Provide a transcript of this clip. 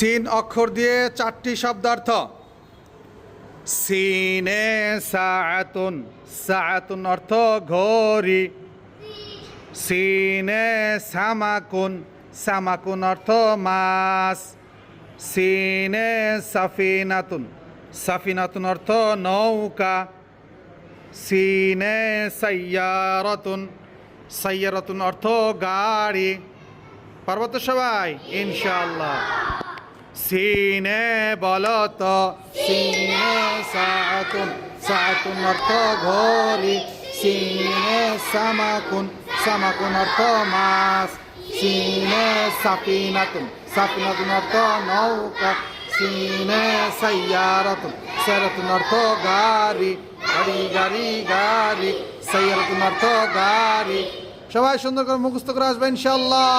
Scene অক্ষর দিয়ে চারটি শব্দার্থ। সিনে সাআতুন সাআতুন অর্থ ঘড়ি। সিনে সামাকুন সামাকুন অর্থ মাছ সিনে সাফিনাতুন সাফিনাতুন অর্থ নৌকা। সিনে সাইয়ারতুন সাইয়ারতুন অর্থ গাড়ি। পারব তো সবাই ইনশাল্লাহ সিনে বলত। সিনে সাতুন সাতুন অর্থ ঘড়ি। সিনে সামাকুন সামাকুন অর্থ মাছ সিনে সাফিনাতুন সাফিনাতুন অর্থ নৌকা। সিনে সাইয়ারতুন সাইয়ারতুন অর্থ গাড়ি। গাড়ি গাড়ি গাড়ি, সাইয়ারতুন অর্থ গাড়ি। সবাই সুন্দর করে মুখস্থ করে আসবে ইনশাল্লাহ